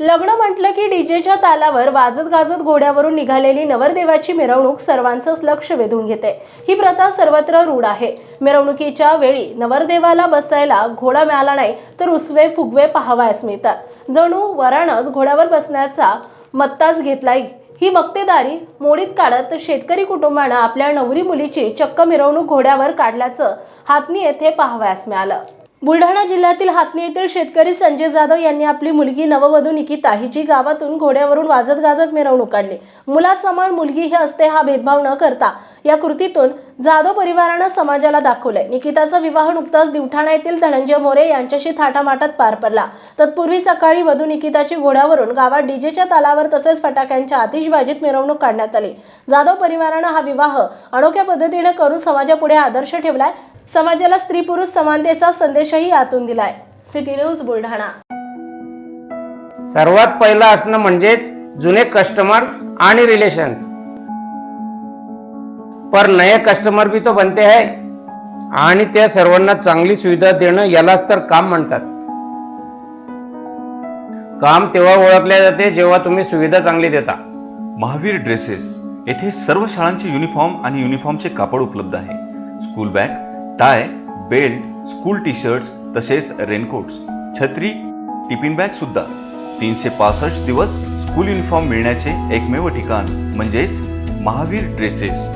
लग्न म्हटलं की डीजेच्या तालावर वाजत गाजत घोड्यावरून निघालेली नवरदेवाची मिरवणूक सर्वांचंच लक्ष वेधून घेते. ही प्रथा सर्वत्र रूढ आहे. मिरवणुकीच्या वेळी नवरदेवाला बसायला घोडा मिळाला नाही तर उसवे फुगवे पाहावयास मिळतात. जणू वरानच घोड्यावर बसण्याचा मत्ताच घेतलाय ही मक्तेदारी मोडीत काढत शेतकरी कुटुंबानं आपल्या नवरी मुलीची चक्क मिरवणूक घोड्यावर काढल्याचं हातनी येथे पाहावयास मिळालं. बुलढाणा जिल्ह्यातील हातणी येथील शेतकरी संजय जाधव यांनी आपली मुलगी नववधू निकिता हिची गावातून घोड्यावरून वाजत गाजत मिरवणूक काढली. मुलासमान मुलगी ही असते हा भेदभाव न करता. या कृतीतून जाधव परिवारानं समाजाला दाखवलंय. निकिताचा विवाह नुकताच दिवठाणा येथील धनंजय मोरे यांच्याशी थाटामाटात पार पडला. तत्पूर्वी सकाळी वधू निकिताची घोड्यावरून गावात डीजेच्या तालावर तसेच फटाक्यांच्या आतिषबाजीत मिरवणूक काढण्यात आली. जाधव परिवारानं हा विवाह अनोख्या पद्धतीने करून समाजापुढे आदर्श ठेवलाय. समाजाला स्त्री पुरुष समानतेचा संदेशही यातून दिलाय. City news Buldhana. सर्वात पहिलं असणं म्हणजेच जुने कस्टमर्स आणि रिलेशन्स पर नए कस्टमर भी तो बनते हैं. आणि त्या सर्वांना चांगली सुविधा देणं यालाच तर काम म्हणतात. काम तेव्हा ओळखले जाते जेव्हा तुम्ही सुविधा चांगली देता. महावीर ड्रेसेस. येथे सर्व शाळांचे युनिफॉर्म आणि युनिफॉर्मचे कापड उपलब्ध आहे. School bag tie belt school T shirts तसेच रेनकोट्स छत्री टिफिन बॅग सुद्धा. तीनशे पासष्ट दिवस स्कूल युनिफॉर्म मिळण्याचे एकमेव ठिकाण म्हणजेच महावीर ड्रेसेस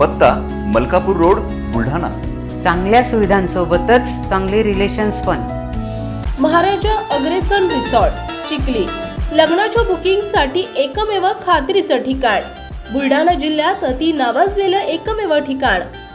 पत्ता मलकापूर रोड बुलढाणा. चांगल्या सुविधांसोबतच चांगले रिलेशन्स पण. महाराजा अग्रेसन रिसॉर्ट चिखली. लग्नाच्या बुकिंगसाठी एकमेव खात्रीचं ठिकाण. बुलढाणा जिल्ह्यात अति नावाजलेलं एकमेव ठिकाण.